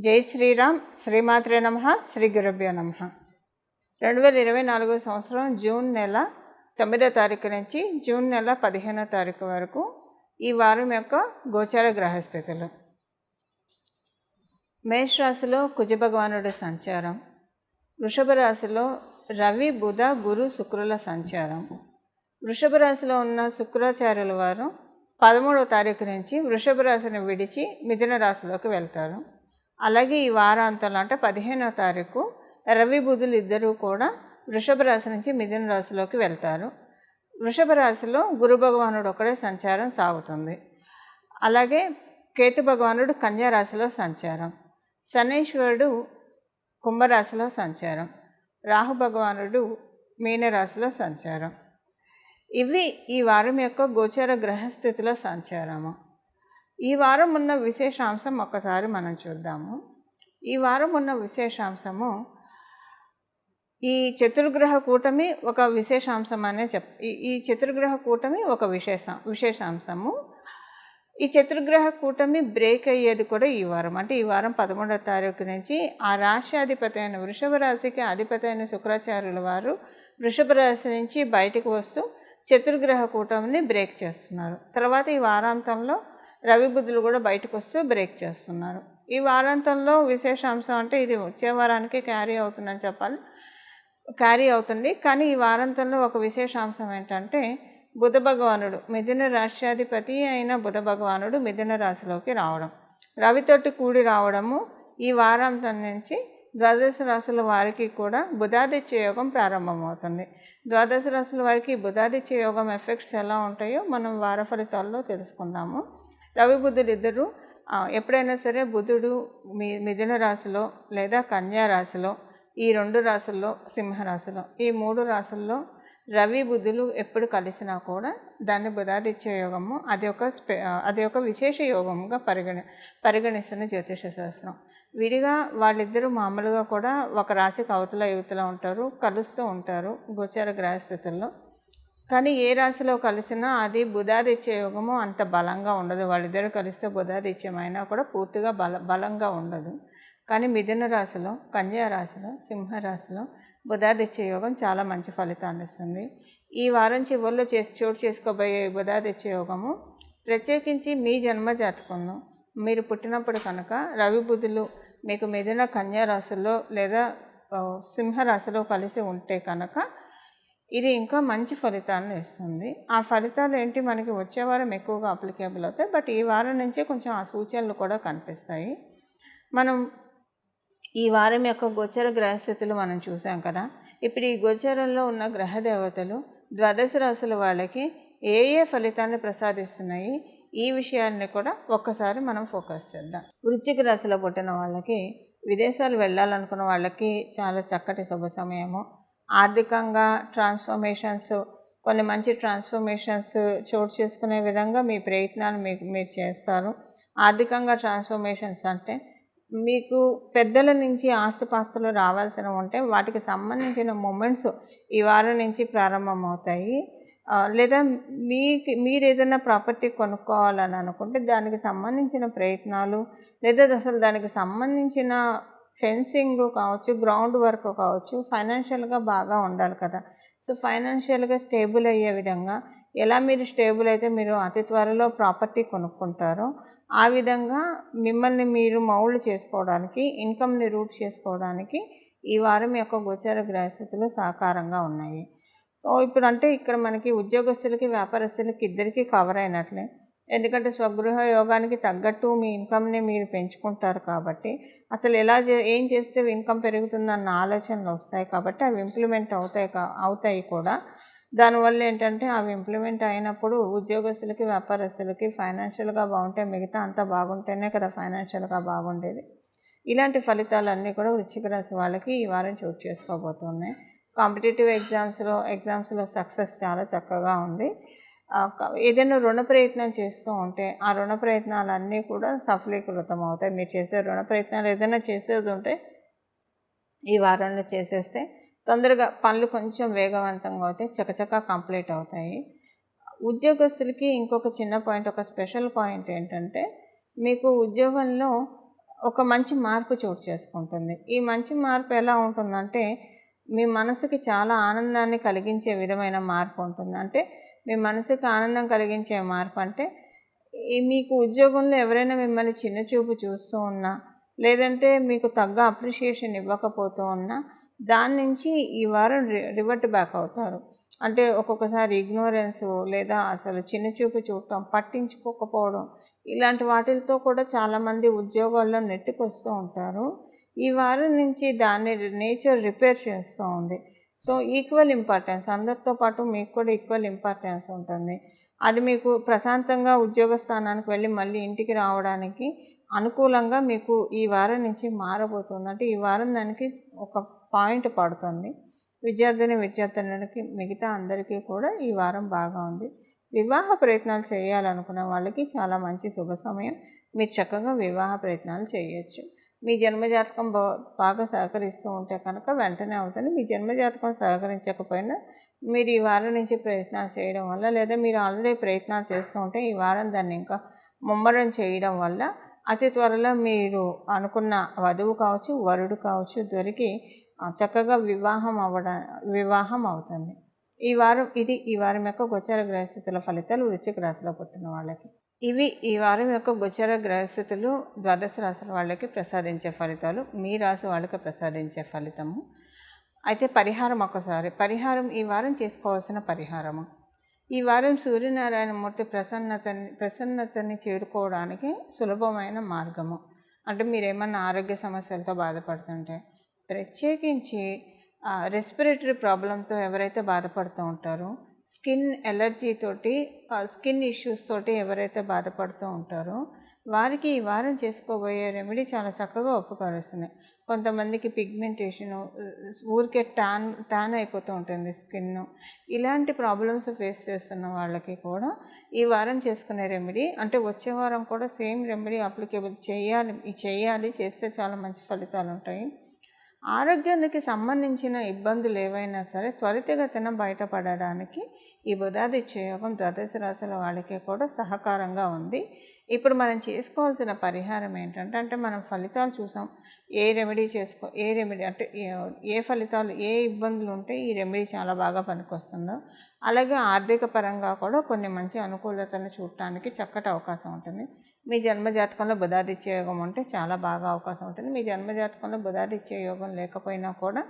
జై శ్రీరామ్. శ్రీమాత్రే నమ. శ్రీ గురుభ్యో నమ. రెండు వేల ఇరవై నాలుగో సంవత్సరం జూన్ నెల తొమ్మిదో తారీఖు నుంచి జూన్ నెల పదిహేనో తారీఖు వరకు ఈ వారం యొక్క గోచార గ్రహస్థితులు. మేషరాశిలో రాశిలో సంచారం. వృషభ రాశిలో రవి బుధ గురు శుక్రుల సంచారం. వృషభ రాశిలో ఉన్న శుక్రాచార్యుల వారు పదమూడవ తారీఖు నుంచి వృషభ రాశిని విడిచి మిథున రాశిలోకి వెళ్తారు. అలాగే ఈ వారాంతంలో అంటే పదిహేనో తారీఖు రవి బుధులు ఇద్దరూ కూడా వృషభ రాశి నుంచి మిథున రాశిలోకి వెళ్తారు. వృషభ రాశిలో గురు భగవానుడు ఒకడే సంచారం సాగుతుంది. అలాగే కేతు భగవానుడు కన్యా రాశిలో సంచారం. శనీశ్వరుడు కుంభరాశిలో సంచారం. రాహు భగవానుడు మీనరాశిలో సంచారం. ఇవి ఈ వారం యొక్క గోచర గ్రహస్థితిలో సంచారము. ఈ వారం ఉన్న విశేషాంశం ఒక్కసారి మనం చూద్దాము. ఈ వారం ఉన్న విశేషాంశము ఈ చతుర్గ్రహ కూటమి ఒక విశేషాంశం అనే చెప్ ఈ- ఈ చతుర్గ్రహ కూటమి ఒక విశేష విశేషాంశము. ఈ చతుర్గ్రహ కూటమి బ్రేక్ అయ్యేది కూడా ఈ వారం. అంటే ఈ వారం పదమూడవ తారీఖు నుంచి ఆ రాశి అధిపతి అయిన వృషభ రాశికి అధిపతి అయిన శుక్రాచార్యుల వారు వృషభ రాశి నుంచి బయటకు వస్తూ చతుర్గ్రహ కూటమిని బ్రేక్ చేస్తున్నారు. తర్వాత ఈ వారాంతంలో రవి బుద్ధులు కూడా బయటకు వస్తూ బ్రేక్ చేస్తున్నారు. ఈ వారాంతంలో విశేషాంశం అంటే ఇది వచ్చే వారానికి క్యారీ అవుతుందని చెప్పాలి. క్యారీ అవుతుంది. కానీ ఈ వారాంతంలో ఒక విశేషాంశం ఏంటంటే బుధ భగవానుడు మిథున రాష్ట్రాధిపతి అయిన బుధ భగవానుడు మిథున రాశిలోకి రావడం. రవితోటి కూడి రావడము ఈ వారాంతం నుంచి ద్వాదశ రాశుల వారికి కూడా బుధాదిత్య యోగం ప్రారంభమవుతుంది. ద్వాదశ రాశుల వారికి బుధాదిత్య యోగం ఎఫెక్ట్స్ ఎలా ఉంటాయో మనం వార ఫలితాల్లో తెలుసుకుందాము. రవి బుధుడు ఇద్దరు. ఎప్పుడైనా సరే బుధుడు మీ మిథున రాశిలో లేదా కన్యా రాశిలో ఈ రెండు రాశుల్లో సింహరాశిలో ఈ మూడు రాశుల్లో రవి బుధులు ఎప్పుడు కలిసినా కూడా దాన్ని బుధాదిత్య యోగము అది ఒక స్పె అది ఒక విశేష యోగముగా పరిగణి పరిగణిస్తున్న జ్యోతిష శాస్త్రం. విడిగా వాళ్ళిద్దరూ మామూలుగా కూడా ఒక రాశికి అవతల యువతల ఉంటారు కలుస్తూ ఉంటారు గోచార గ్రహస్థితుల్లో. కానీ ఏ రాశిలో కలిసినా అది బుధాదిత్య యోగము అంత బలంగా ఉండదు. వాళ్ళిద్దరు కలిస్తే బుధాదిత్యమైనా కూడా పూర్తిగా బల బలంగా ఉండదు. కానీ మిథున రాశిలో కన్యా రాశిలో సింహరాశిలో బుధాదిత్య యోగం చాలా మంచి ఫలితాన్ని ఇస్తుంది. ఈ వారం చివరిలో చేసి చోటు చేసుకోబోయే బుధాదిత్య యోగము ప్రత్యేకించి మీ జన్మ జాతకంలో మీరు పుట్టినప్పుడు కనుక రవి బుధులు మీకు మిథున కన్యా రాశిలో లేదా సింహరాశిలో కలిసి ఉంటే కనుక ఇది ఇంకా మంచి ఫలితాలను ఇస్తుంది. ఆ ఫలితాలు ఏంటి? మనకి వచ్చే వారం ఎక్కువగా అప్లికేబుల్ అవుతాయి. బట్ ఈ వారం నుంచే కొంచెం ఆ సూచనలు కూడా కనిపిస్తాయి. మనం ఈ వారం యొక్క గోచర గ్రహస్థితులు మనం చూసాం కదా. ఇప్పుడు ఈ గోచరంలో ఉన్న గ్రహ దేవతలు ద్వాదశ రాశుల వాళ్ళకి ఏ ఏ ఫలితాన్ని ప్రసాదిస్తున్నాయి? ఈ విషయాన్ని కూడా ఒక్కసారి మనం ఫోకస్ చేద్దాం. వృశ్చిక రాశిలో పుట్టిన వాళ్ళకి విదేశాలు వెళ్ళాలనుకున్న వాళ్ళకి చాలా చక్కటి శుభ సమయము. ఆర్థికంగా ట్రాన్స్ఫర్మేషన్స్ కొన్ని మంచి ట్రాన్స్ఫర్మేషన్స్ చోటు చేసుకునే విధంగా మీ ప్రయత్నాలు మీకు మీరు చేస్తారు. ఆర్థికంగా ట్రాన్స్ఫర్మేషన్స్ అంటే మీకు పెద్దల నుంచి ఆస్తిపాస్తులు రావాల్సిన ఉంటే వాటికి సంబంధించిన మూమెంట్స్ ఈ వారం నుంచి ప్రారంభమవుతాయి. లేదా మీకు మీరు ఏదైనా ప్రాపర్టీ కొనుక్కోవాలని అనుకుంటే దానికి సంబంధించిన ప్రయత్నాలు లేదా అసలు దానికి సంబంధించిన ఫెన్సింగ్ కావచ్చు గ్రౌండ్ వర్క్ కావచ్చు ఫైనాన్షియల్గా బాగా ఉండాలి కదా. సో ఫైనాన్షియల్గా స్టేబుల్ అయ్యే విధంగా ఎలా మీరు స్టేబుల్ అయితే మీరు అతి త్వరలో ప్రాపర్టీ కొనుక్కుంటారో ఆ విధంగా మిమ్మల్ని మీరు మౌళ్ళు చేసుకోవడానికి ఇన్కమ్ని రూట్ చేసుకోవడానికి ఈ వారం యొక్క గోచర గ్రహస్థితులు సాకారంగా ఉన్నాయి. సో ఇప్పుడు అంటే ఇక్కడ మనకి ఉద్యోగస్తులకి వ్యాపారస్తులకి ఇద్దరికీ కవర్ అయినట్లే. ఎందుకంటే స్వగృహ యోగానికి తగ్గట్టు మీ ఇన్కమ్ని మీరు పెంచుకుంటారు కాబట్టి. అసలు ఎలా చే ఏం చేస్తే ఇన్కమ్ పెరుగుతుందన్న ఆలోచనలు వస్తాయి కాబట్టి అవి ఇంప్లిమెంట్ అవుతాయి కా- అవుతాయి కూడా. దానివల్ల ఏంటంటే అవి ఇంప్లిమెంట్ అయినప్పుడు ఉద్యోగస్తులకి వ్యాపారస్తులకి ఫైనాన్షియల్గా బాగుంటే మిగతా అంతా బాగుంటేనే కదా ఫైనాన్షియల్గా బాగుండేది. ఇలాంటి ఫలితాలన్నీ కూడా వృశ్చిక రాశి వాళ్ళకి ఈ వారం చోటు చేసుకోబోతున్నాయి. కాంపిటేటివ్ ఎగ్జామ్స్లో ఎగ్జామ్స్లో సక్సెస్ చాలా చక్కగా ఉంది. ఏదైనా రుణ ప్రయత్నం చేస్తూ ఉంటే ఆ రుణ ప్రయత్నాలన్నీ కూడా సఫలీకృతం అవుతాయి. మీరు చేసే రుణ ప్రయత్నాలు ఏదైనా చేసేది ఉంటే ఈ వారంలో చేసేస్తే తొందరగా పనులు కొంచెం వేగవంతంగా అవుతాయి చకచకా కంప్లీట్ అవుతాయి. ఉద్యోగస్తులకి ఇంకొక చిన్న పాయింట్ ఒక స్పెషల్ పాయింట్ ఏంటంటే మీకు ఉద్యోగంలో ఒక మంచి మార్పు చోటు చేసుకుంటుంది. ఈ మంచి మార్పు ఎలా ఉంటుందంటే మీ మనసుకి చాలా ఆనందాన్ని కలిగించే విధమైన మార్పు ఉంటుంది. అంటే మీ మనసుకు ఆనందం కలిగించే మార్పు అంటే మీకు ఉద్యోగంలో ఎవరైనా మిమ్మల్ని చిన్న చూపు చూస్తూ ఉన్నా లేదంటే మీకు తగ్గ అప్రిషియేషన్ ఇవ్వకపోతూ ఉన్నా దాని నుంచి ఈ వారం రి రివర్ట్ బ్యాక్ అవుతారు. అంటే ఒక్కొక్కసారి ఇగ్నోరెన్స్ లేదా అసలు చిన్న చూపు చూడటం పట్టించుకోకపోవడం ఇలాంటి వాటితో కూడా చాలామంది ఉద్యోగాల్లో నెట్టుకొస్తూ ఉంటారు. ఈ వారం నుంచి దాన్ని నేచర్ రిపేర్ చేస్తూ ఉంది. సో ఈక్వల్ ఇంపార్టెన్స్ అందరితో పాటు మీకు కూడా ఈక్వల్ ఇంపార్టెన్స్ ఉంటుంది. అది మీకు ప్రశాంతంగా ఉద్యోగ స్థానానికి వెళ్ళి మళ్ళీ ఇంటికి రావడానికి అనుకూలంగా మీకు ఈ వారం నుంచి మారబోతుంది అంటే ఈ వారం దానికి ఒక పాయింట్ పడుతుంది. విద్యార్థిని విద్యార్థులకి మిగతా అందరికీ కూడా ఈ వారం బాగా ఉంది. వివాహ ప్రయత్నాలు చేయాలనుకున్న వాళ్ళకి చాలా మంచి శుభ సమయం. మీరు చక్కగా వివాహ ప్రయత్నాలు చేయొచ్చు. మీ జన్మజాతకం బాగా సహకరిస్తూ ఉంటే కనుక వెంటనే అవుతుంది. మీ జన్మజాతకం సహకరించకపోయినా మీరు ఈ వారం నుంచి ప్రయత్నాలు చేయడం వల్ల లేదా మీరు ఆల్రెడీ ప్రయత్నాలు చేస్తూ ఉంటే ఈ వారం దాన్ని ఇంకా ముమ్మరం చేయడం వల్ల అతి త్వరలో మీరు అనుకున్న వధువు కావచ్చు వరుడు కావచ్చు దొరికి చక్కగా వివాహం అవ్వడం వివాహం అవుతుంది. ఈ వారం ఇది ఈ వారం యొక్క గోచర గ్రహస్థితుల ఫలితాలు వృశ్చిక రాశిలో పుట్టిన వాళ్ళకి. ఇవి ఈ వారం యొక్క గోచర గ్రహస్థితులు ద్వాదశ రాశుల వాళ్ళకి ప్రసాదించే ఫలితాలు మీ రాశి వాళ్ళకి ప్రసాదించే ఫలితము. అయితే పరిహారం ఒకసారి పరిహారం ఈ వారం చేసుకోవాల్సిన పరిహారము. ఈ వారం సూర్యనారాయణమూర్తి ప్రసన్నతని ప్రసన్నతని చేరుకోవడానికి సులభమైన మార్గము. అంటే మీరు ఏమన్నా ఆరోగ్య సమస్యలతో బాధపడుతుంటే ప్రత్యేకించి రెస్పిరేటరీ ప్రాబ్లంతో ఎవరైతే బాధపడుతూ ఉంటారో స్కిన్ ఎలర్జీ తోటి స్కిన్ ఇష్యూస్ తోటి ఎవరైతే బాధపడుతూ ఉంటారో వారికి ఈ వారం చేసుకోబోయే రెమెడీ చాలా చక్కగా ఉపకరిస్తుంది. కొంతమందికి పిగ్మెంటేషను ఊరికే ట్యాన్ ట్యాన్ అయిపోతూ ఉంటుంది స్కిన్ ఇలాంటి ప్రాబ్లమ్స్ ఫేస్ చేస్తున్న వాళ్ళకి కూడా ఈ వారం చేసుకునే రెమెడీ అంటే వచ్చే వారం కూడా సేమ్ రెమెడీ అప్లికేబుల్ చేయాలి చేయాలి చేస్తే చాలా మంచి ఫలితాలు ఉంటాయి. ఆరోగ్యానికి సంబంధించిన ఇబ్బందులు ఏవైనా సరే త్వరితగతిన బయటపడడానికి ఈ బుధాదిత్య యోగం ద్వాదశ రాశుల వాళ్ళకి కూడా సహకారంగా ఉంది. ఇప్పుడు మనం చేసుకోవాల్సిన పరిహారం ఏంటంటే అంటే మనం ఫలితాలు చూసాం. ఏ రెమెడీ చేసుకో ఏ రెమెడీ అంటే ఏ ఫలితాలు ఏ ఇబ్బందులు ఉంటే ఈ రెమెడీ చాలా బాగా పనికొస్తుందో అలాగే ఆర్థిక పరంగా కూడా కొన్ని మంచి అనుకూలతను చూడటానికి చక్కటి అవకాశం ఉంటుంది. మీ జన్మజాతకంలో బుధాదిత్య యోగం ఉంటే చాలా బాగా అవకాశం ఉంటుంది. మీ జన్మజాతకంలో బుధాదిత్య యోగం లేకపోయినా కూడా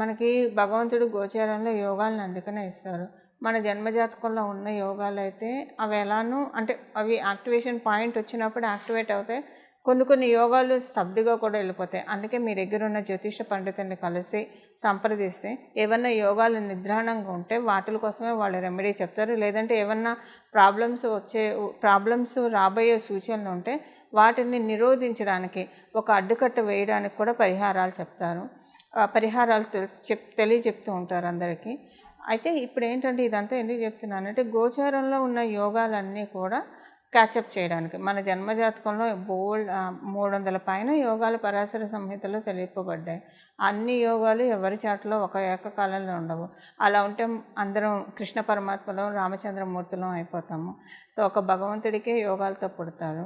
మనకి భగవంతుడు గోచారంలో యోగాలను అందుకనే ఇస్తారు. మన జన్మజాతకంలో ఉన్న యోగాలు అయితే అవి ఎలానూ అంటే అవి యాక్టివేషన్ పాయింట్ వచ్చినప్పుడు యాక్టివేట్ అవుతాయి. కొన్ని కొన్ని యోగాలు స్తబ్దుగా కూడా వెళ్ళిపోతాయి. అందుకే మీ దగ్గర ఉన్న జ్యోతిష పండితుల్ని కలిసి సంప్రదిస్తే ఏమన్నా యోగాలు నిద్రాణంగా ఉంటే వాటి కోసమే వాళ్ళు రెమెడీ చెప్తారు. లేదంటే ఏమన్నా ప్రాబ్లమ్స్ వచ్చే ప్రాబ్లమ్స్ రాబోయే సూచనలు ఉంటే వాటిని నిరోధించడానికి ఒక అడ్డుకట్ట వేయడానికి కూడా పరిహారాలు చెప్తారు. పరిహారాలు తెలిసి చెప్ తెలియచెప్తూ ఉంటారు అందరికీ. అయితే ఇప్పుడు ఏంటంటే ఇదంతా ఎందుకు చెప్తున్నానంటే గోచారంలో ఉన్న యోగాలన్నీ కూడా క్యాచప్ చేయడానికి. మన జన్మజాతకంలో బోల్డ్ మూడు వందల పైన యోగాలు పరాశర సంహితలో తెలియపబడ్డాయి. అన్ని యోగాలు ఎవరి చాట్లో ఒక ఏకకాలంలో ఉండవు. అలా ఉంటే అందరం కృష్ణ పరమాత్మలో రామచంద్రమూర్తిలో అయిపోతాము. సో ఒక భగవంతుడికే యోగాలతో పుడతారు.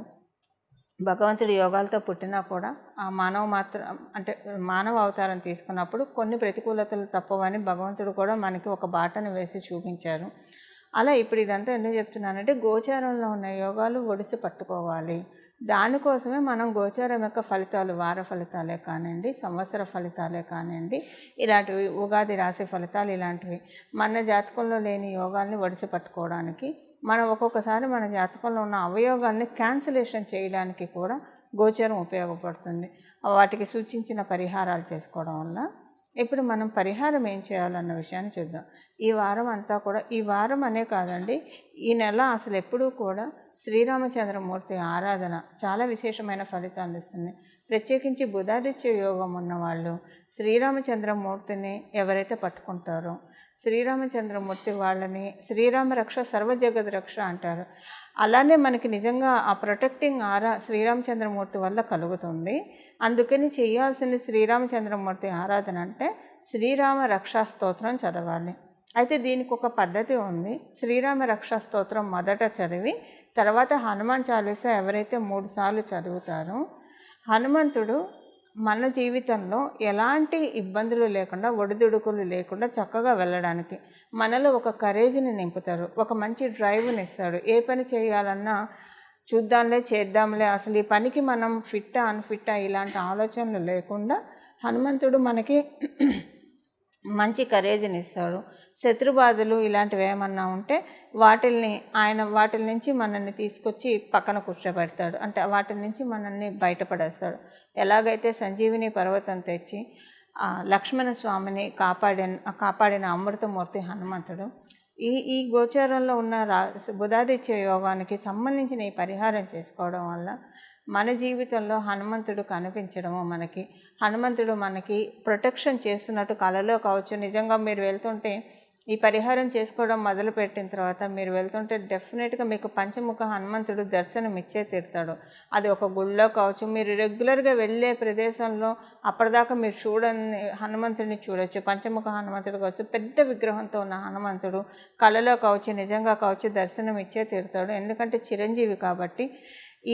భగవంతుడి యోగాలతో పుట్టినా కూడా ఆ మానవ మాత్రం అంటే మానవ అవతారం తీసుకున్నప్పుడు కొన్ని ప్రతికూలతలు తప్పవని భగవంతుడు కూడా మనకి ఒక బాటను వేసి చూపించారు. అలా ఇప్పుడు ఇదంతా ఎందుకు చెప్తున్నానంటే గోచారంలో ఉన్న యోగాలు ఒడిసి పట్టుకోవాలి. దానికోసమే మనం గోచారం యొక్క ఫలితాలు వార ఫలితాలే కానివ్వండి సంవత్సర ఫలితాలే కానివ్వండి ఇలాంటివి ఉగాది రాశి ఫలితాలు ఇలాంటివి మన జాతకంలో లేని యోగాల్ని ఒడిసి పట్టుకోవడానికి మనం ఒక్కొక్కసారి మన జాతకంలో ఉన్న అవయోగాల్ని క్యాన్సిలేషన్ చేయడానికి కూడా గోచరం ఉపయోగపడుతుంది. వాటికి సూచించిన పరిహారాలు చేసుకోవడం వల్ల ఇప్పుడు మనం పరిహారం ఏం చేయాలన్న విషయాన్ని చూద్దాం. ఈ వారం అంతా కూడా ఈ వారం అనే కాదండి ఈ నెల అసలు ఎప్పుడూ కూడా శ్రీరామచంద్రమూర్తి ఆరాధన చాలా విశేషమైన ఫలితాలు ఇస్తుంది ప్రత్యేకించి బుధాదిత్య యోగం ఉన్నవాళ్ళు శ్రీరామచంద్రమూర్తిని ఎవరైతే పట్టుకుంటారో శ్రీరామచంద్రమూర్తి వాళ్ళని శ్రీరామ రక్ష సర్వజగద్ రక్ష అంటారు. అలానే మనకి నిజంగా ఆ ప్రొటెక్టింగ్ ఆరా శ్రీరామచంద్రమూర్తి వల్ల కలుగుతుంది. అందుకని చేయాల్సింది శ్రీరామచంద్రమూర్తి ఆరాధన అంటే శ్రీరామ రక్షా స్తోత్రం చదవాలి. అయితే దీనికి ఒక పద్ధతి ఉంది. శ్రీరామ రక్షా స్తోత్రం మొదట చదివి తర్వాత హనుమాన్ చాలీసా ఎవరైతే మూడు సార్లు చదువుతారో హనుమంతుడు మన జీవితంలో ఎలాంటి ఇబ్బందులు లేకుండా ఒడిదుడుకులు లేకుండా చక్కగా వెళ్ళడానికి మనలో ఒక కరేజ్ని నింపుతారు. ఒక మంచి డ్రైవ్ని ఇస్తాడు ఏ పని చేయాలన్నా చూద్దాంలే చేద్దాంలే అసలు ఈ పనికి మనం ఫిట్టా అన్ఫిట్టా ఇలాంటి ఆలోచనలు లేకుండా హనుమంతుడు మనకి మంచి కరేజ్ని ఇస్తాడు. శత్రుబాధలు ఇలాంటివి ఏమన్నా ఉంటే వాటిల్ని ఆయన వాటిల నుంచి మనల్ని తీసుకొచ్చి పక్కన కూర్చోబెడతాడు. అంటే వాటి నుంచి మనల్ని బయటపడేస్తాడు. ఎలాగైతే సంజీవిని పర్వతం తెచ్చి లక్ష్మణ స్వామిని కాపాడిన కాపాడిన అమృతమూర్తి హనుమంతుడు. ఈ ఈ గోచారంలో ఉన్న రా బుధాదిత్య యోగానికి సంబంధించిన ఈ పరిహారం చేసుకోవడం వల్ల మన జీవితంలో హనుమంతుడు కనిపించడము మనకి. హనుమంతుడు మనకి ప్రొటెక్షన్ చేస్తున్నట్టు కళలో కావచ్చు. నిజంగా మీరు వెళ్తుంటే ఈ పరిహారం చేసుకోవడం మొదలుపెట్టిన తర్వాత మీరు వెళ్తుంటే డెఫినెట్గా మీకు పంచముఖ హనుమంతుడు దర్శనం ఇచ్చే తీరుతాడు. అది ఒక గుళ్ళో కావచ్చు మీరు రెగ్యులర్గా వెళ్ళే ప్రదేశంలో అప్పటిదాకా మీరు చూడని హనుమంతుడిని చూడొచ్చు పంచముఖ హనుమంతుడు కావచ్చు పెద్ద విగ్రహంతో ఉన్న హనుమంతుడు కళలో కావచ్చు నిజంగా కావచ్చు దర్శనం ఇచ్చే తీరుతాడు. ఎందుకంటే చిరంజీవి కాబట్టి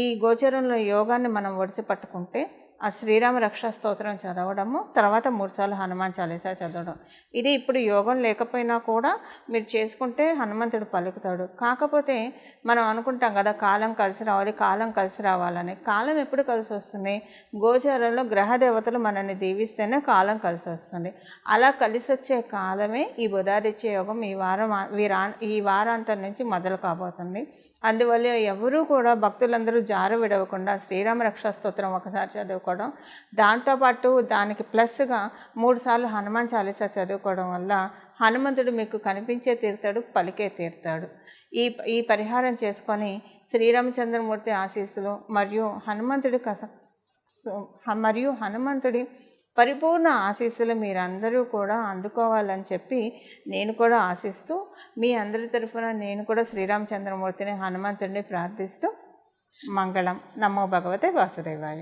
ఈ గోచరంలో యోగాన్ని మనం ఒడిసి పట్టుకుంటే ఆ శ్రీరామ రక్షా స్తోత్రం చదవడము తర్వాత మూడుసార్లు హనుమాన్ చాలీసా చదవడం. ఇది ఇప్పుడు యోగం లేకపోయినా కూడా మీరు చేసుకుంటే హనుమంతుడు పలుకుతాడు. కాకపోతే మనం అనుకుంటాం కదా కాలం కలిసి రావాలి కాలం కలిసి రావాలని. కాలం ఎప్పుడు కలిసి వస్తుంది? గోచారంలో గ్రహ దేవతలు మనల్ని దీవిస్తేనే కాలం కలిసి వస్తుంది. అలా కలిసి వచ్చే కాలమే ఈ బుధాదిత్య యోగం. ఈ వారం వీరా ఈ వారాంతం నుంచి మొదలు కాబోతుంది. అందువల్ల ఎవరూ కూడా భక్తులందరూ జార విడవకుండా శ్రీరామ రక్షా స్తోత్రం ఒకసారి చదువుకోవడం. దాంతోపాటు దానికి ప్లస్గా మూడుసార్లు హనుమాన్ చాలీసా చదువుకోవడం వల్ల హనుమంతుడు మీకు కనిపించే తీరుతాడు పలికే తీరుతాడు. ఈ ఈ పరిహారం చేసుకొని శ్రీరామచంద్రమూర్తి ఆశీస్సులు మరియు హనుమంతుడి కస మరియు హనుమంతుడి పరిపూర్ణ ఆశీస్సులు మీరందరూ కూడా అందుకోవాలని చెప్పి నేను కూడా ఆశిస్తూ మీ అందరి తరఫున నేను కూడా శ్రీరామచంద్రమూర్తిని హనుమంతుడిని ప్రార్థిస్తూ మంగళం. నమో భగవతే వాసుదేవాయ.